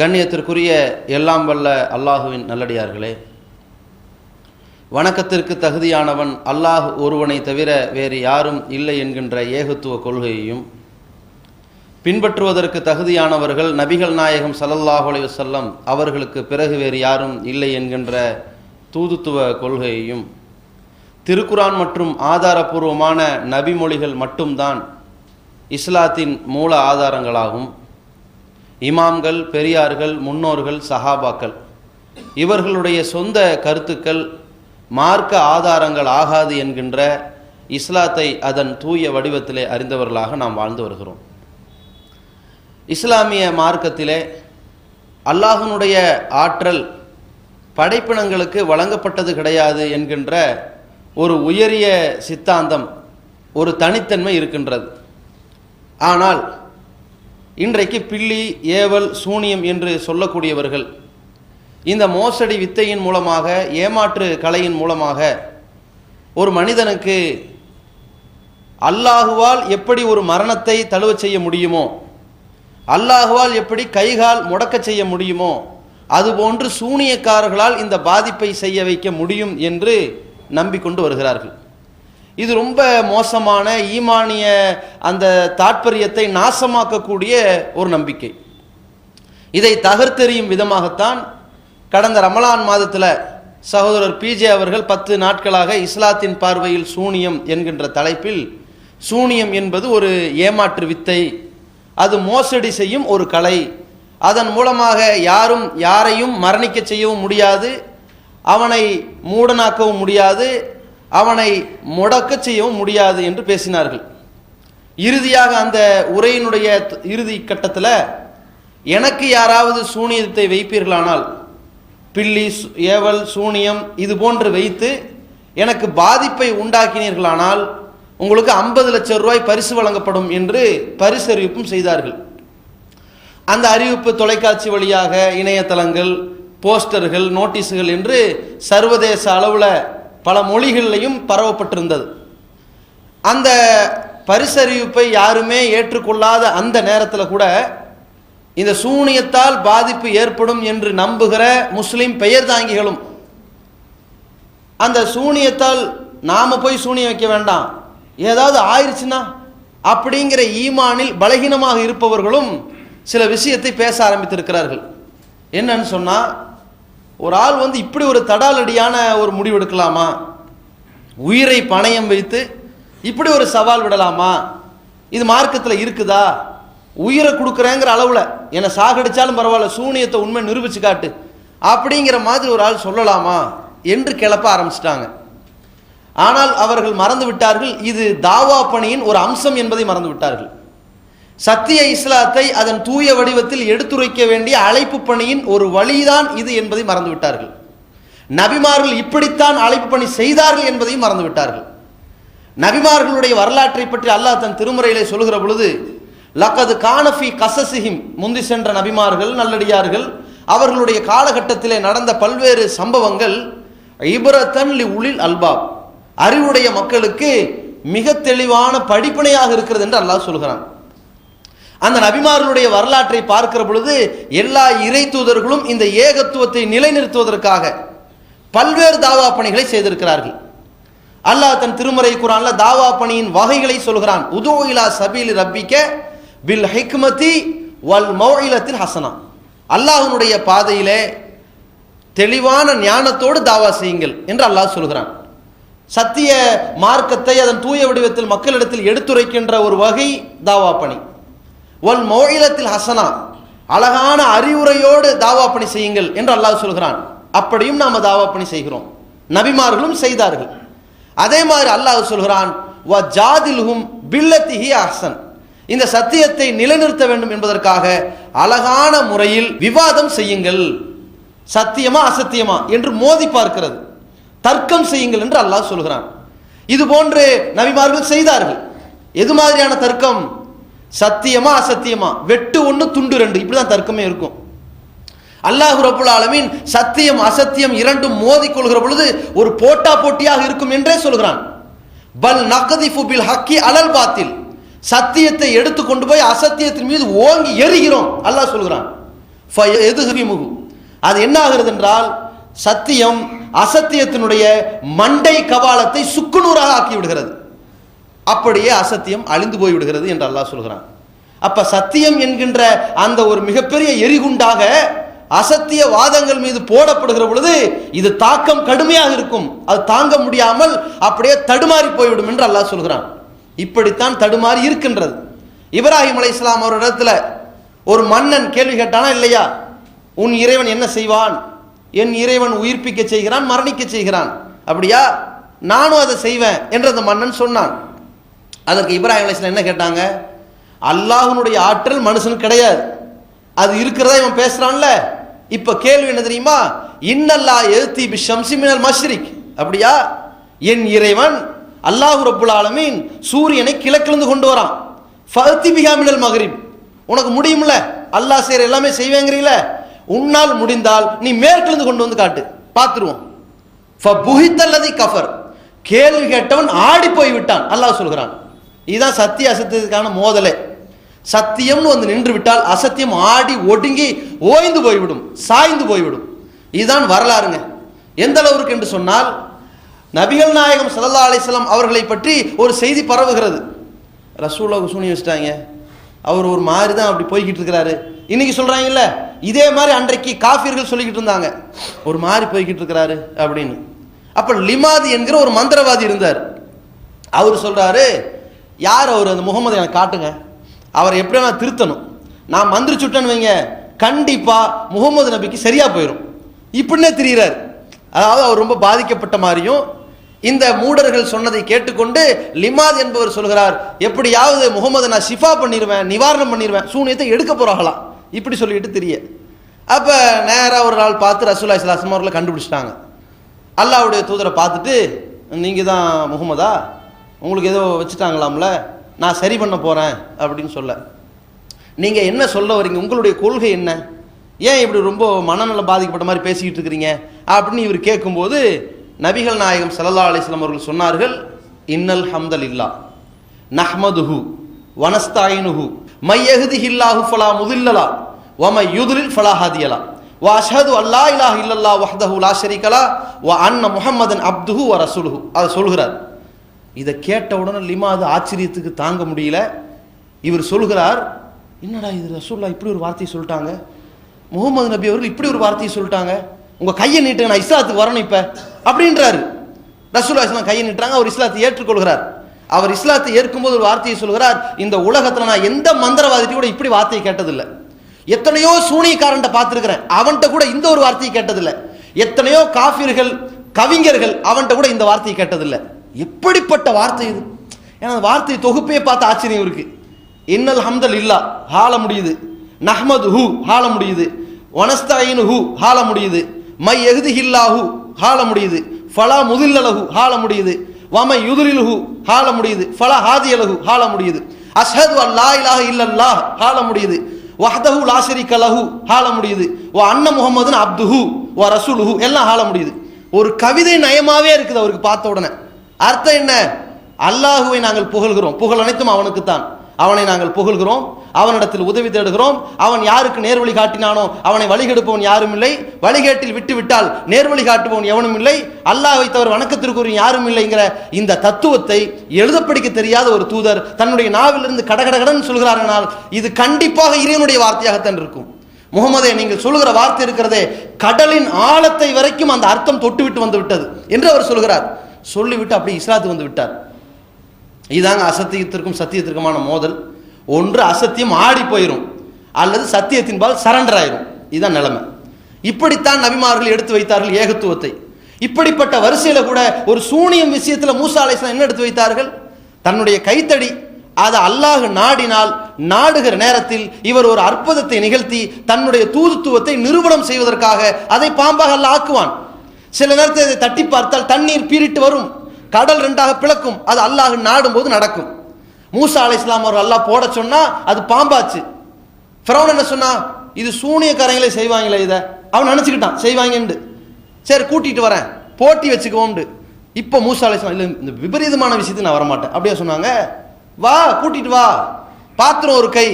கண்ணியத்திற்குரிய எல்லாம் வல்ல அல்லாஹுவின் நல்லடியார்களே வணக்கத்திற்கு தகுதியானவன் அல்லாஹ் ஒருவனை தவிர வேறு யாரும் இல்லை என்கின்ற ஏகத்துவ கொள்கையையும் பின்பற்றுவதற்கு தகுதியானவர்கள் நபிகள் நாயகம் ஸல்லல்லாஹு அலைஹி அவர்களுக்கு பிறகு வேறு யாரும் இல்லை என்கின்ற தூதுத்துவ கொள்கையையும் திருக்குரான் மற்றும் ஆதாரபூர்வமான நபிமொழிகள் மட்டும்தான் இஸ்லாத்தின் மூல ஆதாரங்களாகும். இமாம்கள் பெரியார்கள் முன்னோர்கள் சஹாபாக்கள். இவர்களுடைய சொந்த கருத்துக்கள் மார்க்க ஆதாரங்கள் ஆகாது என்கின்ற இஸ்லாத்தை அதன் தூய வடிவத்திலே அறிந்தவர்களாக நாம் வாழ்ந்து வருகிறோம். இஸ்லாமிய மார்க்கத்திலே அல்லாஹனுடைய ஆற்றல் படைப்பினங்களுக்கு வழங்கப்பட்டது கிடையாது என்கின்ற ஒரு உயரிய சித்தாந்தம் ஒரு தனித்தன்மை இருக்கின்றது. ஆனால் இன்றைக்கு பில்லி ஏவல் சூனியம் என்று சொல்லக்கூடியவர்கள். இந்த மோசடி வித்தையின் மூலமாக ஏமாற்று கலையின் மூலமாக ஒரு மனிதனுக்கு அல்லாஹுவால் எப்படி ஒரு மரணத்தை தழுவ செய்ய முடியுமோ அல்லாஹுவால் எப்படி கைகால் முடக்க செய்ய முடியுமோ அதுபோன்று சூனியக்காரர்களால் இந்த பாதிப்பை செய்ய வைக்க முடியும் என்று நம்பிக்கொண்டு வருகிறார்கள். இது ரொம்ப மோசமான ஈமானிய அந்த தாற்பயத்தை நாசமாக்கக்கூடிய ஒரு நம்பிக்கை. இதை தகர்த்தெறியும் விதமாகத்தான் கடந்த ரமலான் மாதத்தில் சகோதரர் பிஜே அவர்கள் பத்து நாட்களாக இஸ்லாத்தின் பார்வையில் சூனியம் என்கின்ற தலைப்பில் சூனியம் என்பது ஒரு ஏமாற்று வித்தை அது மோசடி செய்யும் ஒரு கலை. அதன் மூலமாக யாரும் யாரையும் மரணிக்க செய்யவும் முடியாது அவனை மூடனாக்கவும் முடியாது அவனை முடக்க செய்யவும் முடியாது என்று பேசினார்கள். இறுதியாக அந்த உரையினுடைய இறுதி கட்டத்தில் எனக்கு யாராவது சூனியத்தை வைப்பீர்களானால் பில்லி சு- ஏவல் சூனியம் இது போன்று வைத்து எனக்கு பாதிப்பை உண்டாக்கினீர்களானால் உங்களுக்கு ஐம்பது லட்சம் ரூபாய் பரிசு வழங்கப்படும் என்று பரிசு அறிவிப்பும் செய்தார்கள். அந்த அறிவிப்பு தொலைக்காட்சி வழியாக இணையதளங்கள் போஸ்டர்கள் நோட்டீஸுகள் என்று சர்வதேச அளவில் பல மொழிகளிலையும் பரவப்பட்டிருந்தது. அந்த பரிசறிவிப்பை யாருமே ஏற்றுக்கொள்ளாத அந்த நேரத்தில் கூட இந்த சூனியத்தால் பாதிப்பு ஏற்படும் என்று நம்புகிற முஸ்லீம் பெயர் தாங்கிகளும் அந்த சூனியத்தால் நாம் போய் சூனியம் வைக்க வேண்டாம் ஏதாவது ஆயிடுச்சுன்னா அப்படிங்கிற ஈமானில் பலகீனமாக இருப்பவர்களும் சில விஷயத்தை பேச ஆரம்பித்திருக்கிறார்கள். என்னன்னு சொன்னால் ஒரு ஆள் வந்து இப்படி ஒரு தடாலடியான ஒரு முடிவு எடுக்கலாமா உயிரை பணயம் வைத்து இப்படி ஒரு சவால் விடலாமா? இது மார்க்கத்தில் இருக்குதா? உயிரை கொடுக்குறேங்கிற அளவில் என்னை சாகடிச்சாலும் பரவாயில்ல சூனியத்தை உண்மை நிரூபிச்சு காட்டு. அப்படிங்கிற மாதிரி ஒரு ஆள் சொல்லலாமா? என்று கிளப்ப ஆரம்பிச்சிட்டாங்க. ஆனால் அவர்கள் மறந்து விட்டார்கள். இது தாவா பணியின் ஒரு அம்சம் என்பதை மறந்து விட்டார்கள். சத்திய இஸ்லாத்தை அதன் தூய வடிவத்தில் எடுத்துரைக்க வேண்டிய அழைப்பு பணியின் ஒரு வழிதான் இது என்பதை மறந்துவிட்டார்கள். நபிமார்கள் இப்படித்தான் அழைப்பு பணி செய்தார்கள் என்பதையும் மறந்துவிட்டார்கள். நபிமார்களுடைய வரலாற்றை பற்றி அல்லாஹ் தன் திருமுறையிலே சொல்கிற பொழுது லக்கது கானஃபி கசசிஹிம் முந்தி சென்ற நபிமார்கள் நல்லடியார்கள் அவர்களுடைய காலகட்டத்திலே நடந்த பல்வேறு சம்பவங்கள் இபரத்தன் லி உளில் அல்பாப். அறிவுடைய மக்களுக்கு மிக தெளிவான படிப்பினையாக இருக்கிறது என்று அல்லாஹ் சொல்கிறான். அந்த நபிமார்களுடைய வரலாற்றை பார்க்கிற பொழுது எல்லா இறை தூதர்களும் இந்த ஏகத்துவத்தை நிலைநிறுத்துவதற்காக பல்வேறு தாவா பணிகளை செய்திருக்கிறார்கள். அல்லாஹ் தன் திருமறை குரான்ல தாவா பணியின் வகைகளை சொல்கிறான். உதோ இலா சபீல் ரப்பிக்க பில் ஹிக்மதி வல் மௌலத்தில் ஹசனா. அல்லாஹனுடைய பாதையிலே தெளிவான ஞானத்தோடு தாவா செய்யுங்கள் என்று அல்லாஹ் சொல்கிறான். சத்திய மார்க்கத்தை அதன் தூய வடிவத்தில் மக்களிடத்தில் எடுத்துரைக்கின்ற ஒரு வகை தாவா பணி. ஒல் மோயிலத்தில் ஹசனா. அழகான அறிவுரையோடு தாவா பணி செய்யுங்கள் என்று அல்லாஹ் சொல்கிறான். அப்படியும் நாம் தாவா பணி செய்கிறோம். நபிமார்களும் செய்தார்கள். அதே மாதிரி அல்லாஹ் சொல்கிறான் வ ஜாதில்ஹும் பில்லத்திஹி அஹசன். இந்த சத்தியத்தை நிலைநிறுத்த வேண்டும் என்பதற்காக அழகான முறையில் விவாதம் செய்யுங்கள். சத்தியமா அசத்தியமா என்று மோதி பார்க்கிறது. தர்க்கம் செய்யுங்கள் என்று அல்லாஹ் சொல்கிறான். இது போன்று நபிமார்கள் செய்தார்கள். எது மாதிரியான தர்க்கம்? சத்தியமா அசத்தியமா? வெட்டு ஒன்று துண்டு ரெண்டு. இப்படிதான் தர்க்கமே இருக்கும். அல்லாஹ் ரபுல் ஆலமீன் சத்தியம் அசத்தியம் இரண்டும் மோதி கொள்கிற பொழுது ஒரு போட்டா போட்டியாக இருக்கும் என்றே சொல்கிறான். பல் நகதிஃபு பில் ஹக்கி அலல் பாத்தில். சத்தியத்தை எடுத்து கொண்டு போய் அசத்தியத்தின் மீது ஓங்கி எரிகிறோம் அல்லாஹ் சொல்கிறான். எதுகிரிமுகு அது என்ன ஆகிறது என்றால் சத்தியம் அசத்தியத்தினுடைய மண்டை கபாலத்தை சுக்குநூறாக ஆக்கி விடுகிறது அப்படியே அசத்தியம் அழிந்து போய்விடுகிறது என்று அல்லாஹ் சொல்கிறான். அப்ப சத்தியம் என்கின்ற அந்த ஒரு மிகப்பெரிய எரிகுண்டாக அசத்திய வாதங்கள் மீது போடப்படுகிற பொழுது இது தாக்கம் கடுமையாக இருக்கும். அது தாங்க முடியாமல் அப்படியே தடுமாறி போய்விடும் என்று அல்லாஹ் சொல்கிறான். இப்படித்தான் தடுமாறி இருக்கின்றது. இப்ராஹிம் அலை இஸ்லாம் அவரிடத்துல ஒரு மன்னன் கேள்வி கேட்டானா இல்லையா உன் இறைவன் என்ன செய்வான்? என் இறைவன் உயிர்ப்பிக்க செய்கிறான் மரணிக்க செய்கிறான். அப்படியா நானும் அதை செய்வேன் என்று அந்த மன்னன் சொன்னான். அதற்கு இப்ராஹிம் அலிஸ்லாம் என்ன கேட்டாங்க? அல்லாஹனுடைய ஆற்றல் மனுஷனுக்கு கிடையாது. அது இருக்கிறதா இவன் பேசுறான்ல? இப்ப கேள்வி என்ன தெரியுமா? இன்னல்லா எழுத்தி பி ஷம்சிமினல் மஷ்ரிக். அப்படியா? என் இறைவன் அல்லாஹ் ரப்புல் ஆலமீன் சூரியனை கிழக்கிலிருந்து கொண்டு வரான். ஃபர்த்தி பிகாமினல் மினல் உனக்கு முடியும்ல? அல்லாஹ் செய்யற எல்லாமே செய்வேங்கிறீல? உன்னால் முடிந்தால் நீ மேற்கிலிருந்து கொண்டு வந்து காட்டு. பார்த்துருவோம். ஃப புஹித்தல்லதி கஃபர். கேள்வி கேட்டவன் ஆடி போய் விட்டான் அல்லாஹ் சொல்கிறான். இதுதான் சத்திய அசத்தியத்துக்கான மோதலே. சத்தியம்னு வந்து நின்று விட்டால் அசத்தியம் ஆடி ஒடுங்கி ஓய்ந்து போய்விடும் சாய்ந்து போய்விடும். இதுதான் வரலாறுங்க. எந்த அளவுக்கு என்று சொன்னால் நபிகள் நாயகம் சல்லா அலிஸ்லாம் அவர்களை பற்றி ஒரு செய்தி பரவுகிறது. ரசூலா சூனி வச்சுட்டாங்க. அவர் ஒரு மாதிரி தான் அப்படி போய்கிட்டு இருக்கிறாரு. இன்னைக்கு சொல்கிறாங்கல்ல இதே மாதிரி அன்றைக்கு காஃபியர்கள் சொல்லிக்கிட்டு இருந்தாங்க. ஒரு மாதிரி போய்கிட்டு இருக்கிறாரு அப்படின்னு. அப்போ லிமாதி என்கிற ஒரு மந்திரவாதி இருந்தார். அவர் சொல்கிறாரு யார் அவர் அந்த முகமது எனக்கு காட்டுங்க. அவரை எப்படி நான் திருத்தணும்? நான் மந்திரிச்சுட்டேன்னு வைங்க கண்டிப்பாக முகமது நபிக்கு சரியாக போயிடும் இப்படின்னே தெரிகிறார் அதாவது அவர் ரொம்ப பாதிக்கப்பட்ட மாதிரியும் இந்த மூடர்கள் சொன்னதை கேட்டுக்கொண்டு லிமாத் என்பவர் சொல்கிறார் எப்படியாவது முகமது நான் ஷிஃபா பண்ணிடுவேன் நிவாரணம் பண்ணிடுவேன் சூனியத்தை எடுக்க போகிறாங்களாம் இப்படி சொல்லிட்டு தெரிய. அப்போ நேராக ஒரு நாள் பார்த்து ரசூல்லா இஸ்லாசம் அவர்களை கண்டுபிடிச்சிட்டாங்க. அல்லாவுடைய தூதரை பார்த்துட்டு நீங்கள் தான் முகமதா? உங்களுக்கு ஏதோ வச்சுட்டாங்களாம்ல? நான் சரி பண்ண போகிறேன் அப்படின்னு சொல்ல. நீங்கள் என்ன சொல்ல வரீங்க? உங்களுடைய கொள்கை என்ன? ஏன் இப்படி ரொம்ப மனநலம் பாதிக்கப்பட்ட மாதிரி பேசிக்கிட்டு இருக்கிறீங்க? அப்படின்னு இவர் கேட்கும்போது நபிகள் நாயகம் சல்லா அலிஸ்லாம் அவர்கள் சொன்னார்கள் இன்னல் ஹம்தல் இல்லா நஹ்மதுஹு வனஸ்தாயினுஹு மையஹ்திஹில்லாஹு ஃபலா முதில்லலா வம யுதுலில் ஃபலா ஹாதியலா வ அஷ்ஹது அல்லா இலாஹ் இல்லல்லா வஹ்தஹு லா ஷரீகலா வ அன்ன முஹம்மதன் அப்துஹு வ ரசூலுஹு. அதை சொல்கிறார். இதை கேட்ட உடனே லிமாது ஆச்சரியத்துக்கு தாங்க முடியல. இவர் சொல்கிறார் என்னடா இது ரசூல்லா இப்படி ஒரு வார்த்தையை சொல்லிட்டாங்க? முகமது நபி அவர்கள் இப்படி ஒரு வார்த்தையை சொல்லிட்டாங்க? உங்கள் கையை நீட்டுங்க நான் இஸ்லாத்துக்கு வரணும் இப்போ. அப்படின்றாரு. ரசூல்லா இஸ்லாம் கையை நீட்டுறாங்க அவர் இஸ்லாத்தை ஏற்றுக்கொள்கிறார். அவர் இஸ்லாத்தை ஏற்கும்போது ஒரு வார்த்தையை சொல்கிறார் இந்த உலகத்தில் நான் எந்த மந்திரவாதிட்டையும் கூட இப்படி வார்த்தையை கேட்டதில்லை. எத்தனையோ சூனியக்காரன்ட்ட பார்த்துருக்கிறேன் அவன்கிட்ட கூட இந்த ஒரு வார்த்தையை கேட்டதில்லை. எத்தனையோ காஃபியர்கள் கவிஞர்கள் அவன்கிட்ட கூட இந்த வார்த்தையை கேட்டதில்லை. எப்படிப்பட்ட வார்த்தை இது ஏன்னா அந்த வார்த்தை தொகுப்பே பார்த்து ஆச்சரியம் இருக்கு இன்னல் ஹம்தல் இல்லா ஹால முடியுது நஹ்மது ஹூ ஹால முடியுது வனஸ்தாயின் ஹூ ஹால முடியுது மை எகுதி ஹில்லாஹு ஹால முடியுது ஃபலா முதில்லலஹு ஹால முடியுது வம யுதுலில்ஹு ஹால முடியுது ஃபலா ஹாதியலஹு ஹால முடியுது அஷ்ஹது அல்லா இலாஹ இல்லல்லாஹ் ஹால முடியுது வஹ்தஹு லா ஷரீக லஹு ஹால முடியுது வ அன்ன முஹம்மதுன் அப்துஹு வ ரசூலுஹு எல்லாம் ஹால முடியுது ஒரு கவிதை நயமாவே இருக்குது அவருக்கு பார்த்த உடனே அர்த்தம் என்ன? அல்லாஹுவை நாங்கள் புகழ்கிறோம். புகழ் அனைத்தும் அவனுக்குத்தான். அவனை நாங்கள் புகழ்கிறோம். அவனிடத்தில் உதவி தேடுகிறோம். அவன் யாருக்கு நேர்வழி காட்டினானோ அவனை வழிகெடுப்பவன் யாரும் இல்லை. வழிகேட்டில் விட்டுவிட்டால் நேர்வழி காட்டுபவன் எவனும் இல்லை. அல்லாஹை தவிர வணக்கத்திற்குரிய யாரும் இல்லைங்கிற இந்த தத்துவத்தை எழுத படிக்க தெரியாத ஒரு தூதர் தன்னுடைய நாவிலிருந்து கடகடகடன் சொல்கிறார்கள் இது கண்டிப்பாக இறைவனுடைய வார்த்தையாகத்தான் இருக்கும். முகமதே நீங்கள் சொல்லுகிற வார்த்தை இருக்கிறதே கடலின் ஆழத்தை வரைக்கும் அந்த அர்த்தம் தொட்டுவிட்டு வந்து விட்டது என்று அவர் சொல்கிறார். சொல்லிவிட்டு அப்படியே இஸ்லாத்துக்கு வந்து விட்டார். இதாங்க அசத்தியத்திற்கும் சத்தியத்திற்குமான மோதல். ஒன்று அசத்தியம் ஆடி போயிடும் அல்லது சத்தியத்தின்பால் சரண்டர் ஆயிரும். இதுதான் நிலைமை. இப்படித்தான் நபிமார்கள் எடுத்து வைத்தார்கள் ஏகத்துவத்தை. இப்படிப்பட்ட வரிசையில் கூட ஒரு சூனியம் விஷயத்துல மூசா என்ன எடுத்து வைத்தார்கள்? தன்னுடைய கைத்தடி அதை அல்லாஹ் நாடினால் நாடுகிற நேரத்தில் இவர் ஒரு அற்புதத்தை நிகழ்த்தி தன்னுடைய தூதுத்துவத்தை நிரூபணம் செய்வதற்காக அதை பாம்பாக அல்ல ஆக்குவான். சில நேரத்தில் இதை தட்டி பார்த்தால் தண்ணீர் பீரிட்டு வரும். கடல் ரெண்டாக பிளக்கும். அது அல்லாஹ் நாடும் போது நடக்கும். மூசா அலை இஸ்லாம் அவர் அல்லாஹ் போட சொன்னால் அது பாம்பாச்சு. ஃபிரௌன் என்ன சொன்னா? இது சூனியக்காரங்களே செய்வாங்களே இதை. அவன் நினச்சிக்கிட்டான் செய்வாங்கண்டு சரி கூட்டிகிட்டு வரேன். போட்டி வச்சுக்குவோம்னு இப்போ மூசா அலை இஸ்லாம் இல்லை இந்த விபரீதமான விஷயத்துக்கு நான் வரமாட்டேன். அப்படியே சொன்னாங்க. வா கூட்டிகிட்டு வா. பாத்திரம் ஒரு கை.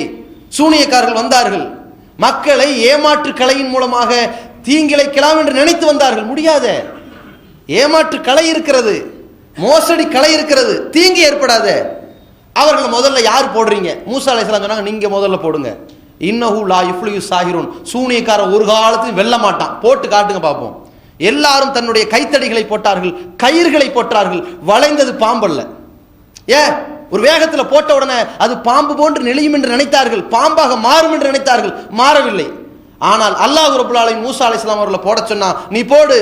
சூனியக்காரர்கள் வந்தார்கள். மக்களை ஏமாற்று கலையின் மூலமாக தீங்கிழைக்கலாம் என்று நினைத்து வந்தார்கள். முடியாத. ஏமாற்று கலை இருக்கிறது. மோசடி கலை இருக்கிறது. தீங்கு ஏற்படாத. அவர்கள் முதல்ல யார் போடுறீங்க? மூசா அலைஹிஸ்ஸலாம் சொன்னாங்க நீங்க முதல்ல போடுங்க. இன்னஹூ லா இஃப்லியு சாஹிரூன் சூனியக்காரன் ஒரு காலத்தையும் வெல்ல மாட்டான். போட்டு காட்டுங்க பார்ப்போம் எல்லாரும் தன்னுடைய கைத்தடிகளை போட்டார்கள் கயிறுகளை போட்டார்கள். வளைந்தது பாம்பல்ல ஏ ஒரு வேகத்தில் போட்ட உடனே அது பாம்பு போன்று நெளியும் என்று நினைத்தார்கள். பாம்பாக மாறும் என்று நினைத்தார்கள். மாறவில்லை. ஆனால் அல்லாஹ் ரபுல் மூசா அலி இஸ்லாம் அவர்களை போட சொன்னா நீ போடு.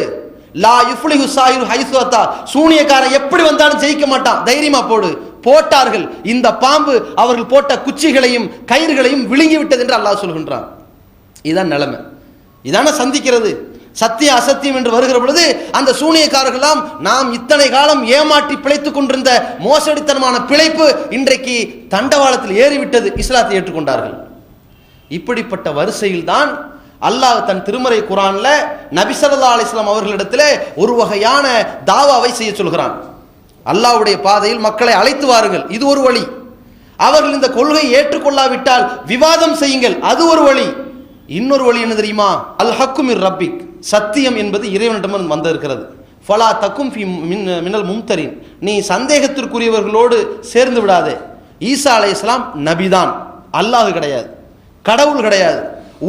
லா யுஃப்லிஹு சாயிரு ஹைசுவத்தா சூனியக்காரன் எப்படி வந்தாலும் ஜெயிக்க மாட்டான். தைரியமா போடு. போட்டார்கள். இந்த பாம்பு அவர்கள் போட்ட குச்சிகளையும் கயிறுகளையும் விழுங்கி விட்டது என்று அல்லாஹ் சொல்கின்றான். இதான் நிலைமை. இதான சந்திக்கிறது. சத்திய அசத்தியம் என்று வருகிற பொழுது அந்த சூனியக்காரர்களாம் நாம் இத்தனை காலம் ஏமாற்றி பிழைத்துக் கொண்டிருந்த மோசடித்தனமான பிழைப்பு இன்றைக்கு தண்டவாளத்தில் ஏறிவிட்டது. இஸ்லாத்தை ஏற்றுக்கொண்டார்கள். இப்படிப்பட்ட வரிசையில் தான் அல்லாஹ் தன் திருமறை குரான்ல நபி அலிஸ்லாம் அவர்களிடத்தில் ஒரு வகையான தாவாவை செய்ய சொல்கிறான். அல்லாவுடைய பாதையில் மக்களை அழைத்து வாருங்கள். இது ஒரு வழி. அவர்கள் இந்த கொள்கை ஏற்றுக்கொள்ளாவிட்டால் விவாதம் செய்யுங்கள். அது ஒரு வழி. இன்னொரு வழி என்ன தெரியுமா? அல் ஹக்குமிர் ரப்பிக். சத்தியம் என்பது இறைவனிடம் வந்திருக்கிறது. ஃபலா தக்கும் மின்னல் மும்தரின். நீ சந்தேகத்திற்குரியவர்களோடு சேர்ந்து விடாதே. ஈசா இஸ்லாம் நபிதான். அல்லாஹு கிடையாது. கடவுள் கிடையாது.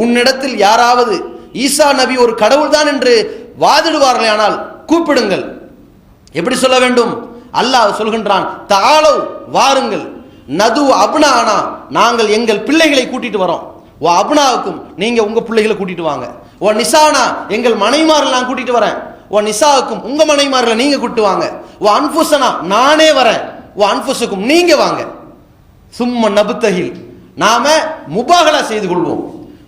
உன்னிடத்தில் யாராவது ஈசா நபி ஒரு கடவுள் தான் என்று வாதிடுவார்களே கூப்பிடுங்கள். எப்படி சொல்ல வேண்டும்? அல்லாஹ் சொல்கின்றான் தாளோ வாருங்கள். நது அப்னானா நாங்கள் எங்கள் பிள்ளைகளை கூட்டிட்டு வரோம். ஓ அப்னாவுக்கும் நீங்க உங்க பிள்ளைகளை கூட்டிட்டு வாங்க. ஓ நிசானா எங்கள் மனைமாரெல்லாம் கூட்டிட்டு வரேன். ஓ நிசாவுக்கும் உங்க மனைமாரில் நீங்க கூட்டு வாங்க. ஓ அன்புசனா நானே வரேன். ஓ அன்புசுக்கும் நீங்க வாங்க. சும்ம நபுத்தகில். நாம முபாகலா செய்து கொள்வோம்.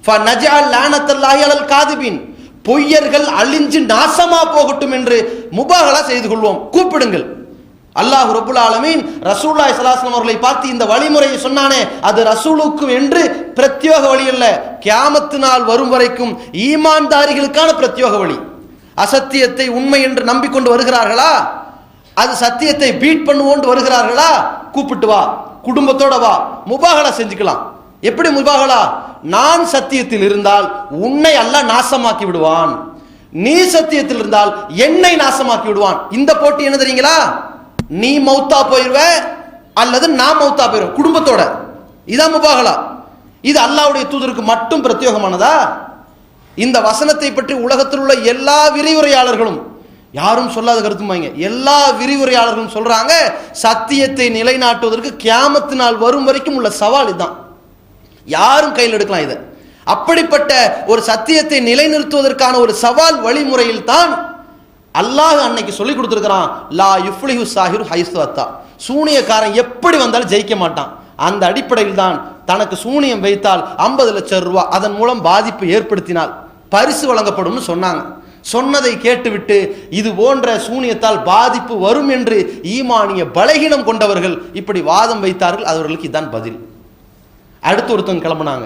ஃபநஜஅல் பொய்யர்கள் அழிஞ்சு நாசமா போகட்டும் என்று முபாகலா செய்து கொள்வோம். கூப்பிடுங்கள். அல்லாஹ் ரபுல் ஆலமீன் ரசூல்லா இஸ்லாஸ்லம் அவர்களை பார்த்து இந்த வழிமுறையை சொன்னானே அது ரசூலுக்கும் என்று பிரத்யோக வழி அல்ல. கியாமத்து நாள் வரும் வரைக்கும் ஈமான்தாரிகளுக்கான பிரத்யோக வழி. அசத்தியத்தை உண்மை என்று நம்பிக்கொண்டு வருகிறார்களா? அது சத்தியத்தை பீட் பண்ணுவோண்டு வருகிறார்களா? கூப்பிட்டு வா. குடும்பத்தோட வா. முபாகலா செஞ்சுக்கலாம். எப்படி முபாகலா நான் சத்தியத்தில் இருந்தால் உன்னை அல்லாஹ் நாசமாக்கி விடுவான். நீ சத்தியத்தில் இருந்தால் என்னை நாசமாக்கி விடுவான். இந்த போட்டி என்ன தெரியுங்களா? நீ மௌத்தா போயிருவ அல்லது நான் மௌத்தா போயிருவேன் குடும்பத்தோட. இதான் முபாகலா இது அல்லாவுடைய தூதருக்கு மட்டும் பிரத்யோகமானதா? இந்த வசனத்தை பற்றி உலகத்தில் உள்ள எல்லா விரிவுரையாளர்களும் யாரும் சொல்லாத கருத்துமாங்க எல்லா விரிவுரையாளர்களும் சொல்றாங்க சத்தியத்தை நிலைநாட்டுவதற்கு கியாமத்து நாள் வரும் வரைக்கும் உள்ள சவால் இதுதான். யாரும் கையில் எடுக்கலாம் இதை. அப்படிப்பட்ட ஒரு சத்தியத்தை நிலைநிறுத்துவதற்கான ஒரு சவால் வழிமுறையில் தான் அல்லாஹ் அன்னைக்கு சொல்லி கொடுத்துருக்கிறான் லா யுஃப்லிஹு சாஹிர் ஹைஸ்வத்தா சூனியக்காரன் எப்படி வந்தாலும் ஜெயிக்க மாட்டான். அந்த அடிப்படையில் தான் தனக்கு சூனியம் வைத்தால் ஐம்பது லட்சம் ரூபா அதன் மூலம் பாதிப்பு ஏற்படுத்தினால் பரிசு வழங்கப்படும்னு சொன்னாங்க. சொன்னதை கேட்டுவிட்டு இது போன்ற சூனியத்தால் பாதிப்பு வரும் என்று ஈமானிய பலகீனம் கொண்டவர்கள் இப்படி வாதம் வைத்தார்கள் அவர்களுக்கு இதான் பதில். அடுத்து ஒருத்தவங்க கிளம்புனாங்க.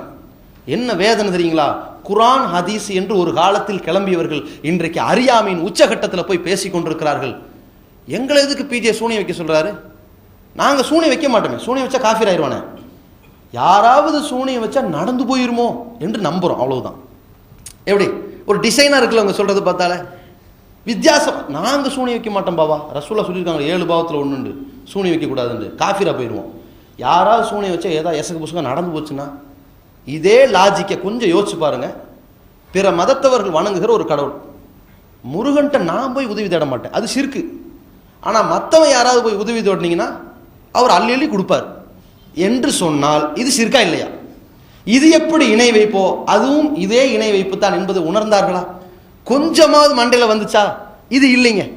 என்ன வேதனை தெரியுங்களா? குரான் ஹதீஸ் என்று ஒரு காலத்தில் கிளம்பியவர்கள் இன்றைக்கு அறியாமையின் உச்சகட்டத்தில் போய் பேசி கொண்டிருக்கிறார்கள். எங்களை எதுக்கு பிஜே சூனியம் வைக்க சொல்கிறாரு நாங்கள் சூனியம் வைக்க மாட்டோமே. சூனியம் வச்சா காஃபி ஆயிடுவானே யாராவது சூனியம் வச்சா நடந்து போயிருமோ என்று நம்புகிறோம் அவ்வளவுதான். எப்படி? ஒரு டிசைனாக இருக்குல்ல அவங்க சொல்கிறது பார்த்தால வித்தியாசம். நாங்கள் சூனியம் வைக்க மாட்டோம் பாவா. ரசூலா சொல்லியிருக்காங்க ஏழு பாவத்தில் ஒன்றுண்டு சூனியம் வைக்கக்கூடாதுன்னு காஃபிரா போயிடுவோம் யாராவது சூனி வச்சா ஏதாவது எசகு புசுகம் நடந்து போச்சுன்னா இதே லாஜிக்கை கொஞ்சம் யோசிச்சு பாருங்க. பிற மதத்தவர்கள் வணங்குகிற ஒரு கடவுள். முருகன்ட்ட நான் போய் உதவி தேட மாட்டேன். அது சிறுக்கு. ஆனால் மற்றவன் யாராவது போய் உதவி தேடினீங்கன்னா அவர் அள்ளி அள்ளி கொடுப்பார். என்று சொன்னால் இது சிறுக்கா இல்லையா? இது எப்படி இணை வைப்போ? அதுவும் இதே இணை வைப்பு தான் என்பது உணர்ந்தார்களா? கொஞ்சமாவது மண்டையில் வந்துச்சா? இது இல்லைங்க.